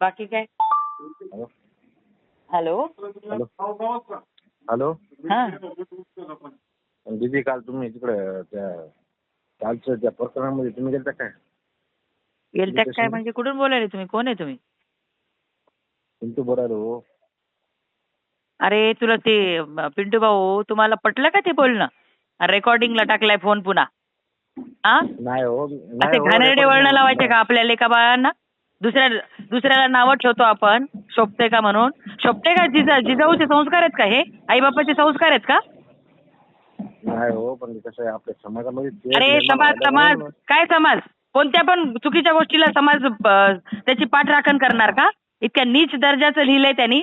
बाकी काय? Hello. Hello. हा. दीदी काल तुम्ही तिकडे त्या कालच्या त्या प्रकरणामध्ये तुम्ही गेलता काय? गेलत्या काय? म्हणजे कुठून बोलायले तुम्ही? कोण आहे तुम्ही? पिंटू बोरालो हो. अरे तुला ते पिंटू भाऊ तुम्हाला पटलं का ते बोलणं? रेकॉर्डिंगला टाकलाय फोन पुन्हा. हा नाही हो नाही हो, घाणेरडे वळण. लावायचे का आपल्या लेखा बाळांना दुसऱ्या दुसऱ्याला नावं ठेवतो आपण शोभते का म्हणून. शोभते का जिजा जिजाऊचे संस्कार आहेत का हे? आई बापाचे संस्कार आहेत का? नाही हो पण कसं आहे आपल्या समाजामध्ये अरे निर्माण समाज समाज. काय समाज? कोणत्या पण चुकीच्या गोष्टीला समाज त्याची पाठराखण करणार का? इतक्या नीच दर्जाचं लिहिलंय त्यांनी.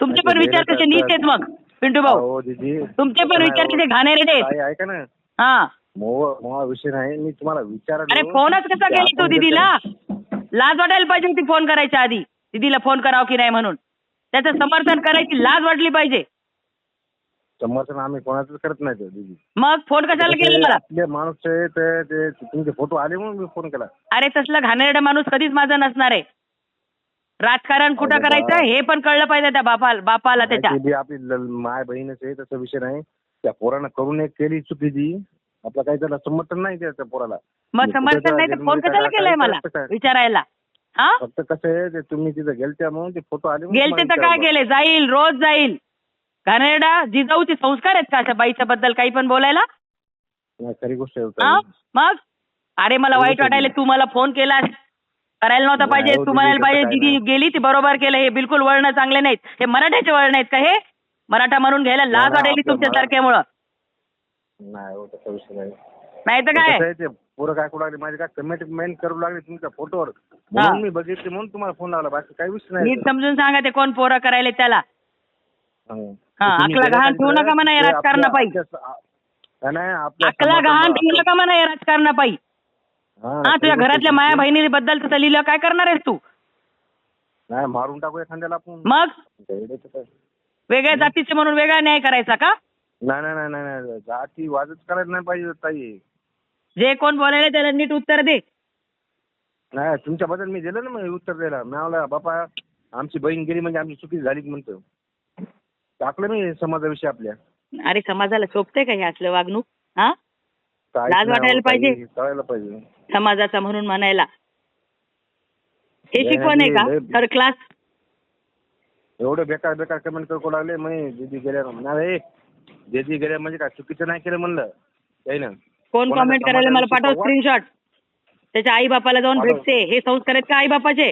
तुमचे पण नाही, ते विचार कसे नीच आहेत मग पिंटू भाऊ हो दीदी तुमचे पण विचार हो. किती घाणेरडे आहेत. ताई, ऐका ना. हा. मोह मोहा विषय नाही. मी तुम्हाला विचारलो. अरे फोनच कसा की केला तू आपण दीदीला? लाज वाटायला पाहिजे होती फोन करायच्या आधी. दीदीला फोन करावं की नाही म्हणून. त्याचं समर्थन करायची लाज वाटली पाहिजे. समर्थन आम्ही कोणाचंच करत नाही दीदी. मग फोन कशाला केला मला आपले माणूस आहे ते ते तुमचे फोटो आले म्हणून मी फोन केला. अरे तसलं घाणेरडा माणूस कधीच माझा नसणार आहे. राजकारण कुठं अरे करायचं बा. हे पण कळलं पाहिजे त्या बापाला बापाला त्याच्या. ते बी आपली ल- माय बहीणच आहे तसा विषय नाही. त्या पोरानं करून एक केली चुकीची आपलं काही त्याला समर्थन नाही त्या त्या पोराला. मग समर्थन नाही तर फोन म्हणजे कशाला केलाय मला? विचारायला? हा? फक्त कसं आहे ते तुम्ही तिथं गेलत्या म्हणून ते फोटो आले गेलते तर काय. गेले जाईल रोज जाईल. घाणेरडा जिजाऊचे संस्कार आहेत का अशा बाईच्या बद्दल काही पण बोलायला? खरी गोष्ट. मग? अरे मला वाईट. वाटायला तू मला फोन केलास. करायला नव्हता पाहिजे. हो, तू म्हणायला पाहिजे दीदी. गेली ती बरोबर केलं. हे बिलकुल वळणं चांगले नाहीत. हे मराठ्याचे वळण आहेत का हे? मराठा म्हणून घ्यायला लाज वाटायली तुमच्या सारख्यामुळं नाही हो तसा विषय नाही. नाही तर ते काय? कसं आहे ते पोरं काय करू लागले माझे काय कमेंट मेंट करू लागले तुमच्या फोटोवर म्हणून मी बघितले म्हणून तुम्हाला फोन लावला. बाकी काही विषय नाही. नीट समजून सांगा ते कोण पोरं करायले त्याला. हं. हा, तर तुम्ही अकला गेल्या गहाण का ठेवू? नका म्हणा या ते आपल्या- राजकारणापायी. आपल्या- नाही, नाही आपल्या अकला समाजाला गहाण ठेवू नका म्हणा या राजकारणापायी हा, हा तुझ्या गोष्ट घरातल्या. माया बहिणीबद्दल तसं लिहिलं काय करणार आहेस तू? नाही मारून टाकू एखाद्याला आपण. मग? काय. वेगळ्या जातीचे म्हणून वेगळा न्याय करायचा का? नाही नाही नाही नाही नाही. जाती वाजच करायला नाही पाहिजे ताई. जे कोण बोलायला त्याला नीट उत्तर दे. नाही तुमच्याबद्दल मी दिलं ना मग उत्तर द्यायला. मी म्हणला बापा आमची बहीण गेली म्हणजे आमची चुकी झाली म्हणतो. टाकलं मी समाजाविषयी आपल्या. अरे समाजाला शोभते का हे असलं वागणूक? हा? काहीच लाज नाही वाटायला हो ताई, पाहिजे. कळायला पाहिजे. समाजाचा म्हणून म्हणायला. हे नाही, शिकवण आहे का? थर्ड क्लास एवढं बेकार बेकार कमेंट करू लागले म्हणे दीदी गेल्या नाही दीदी गेल्या म्हणजे काय चुकीचं नाही केलं म्हणलं? काही ना कोण कोणाच्या कमेंट करायला मला पाठव समाजाविषयी स्क्रीनशॉट त्याच्या आई बापाला जाऊन पाठव. भेटते. हे संस्कार आहेत का आई बापाचे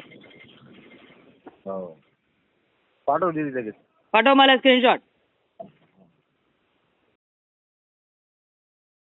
हो. पाठव दीदी लगेच. पाठव मला स्क्रीनशॉट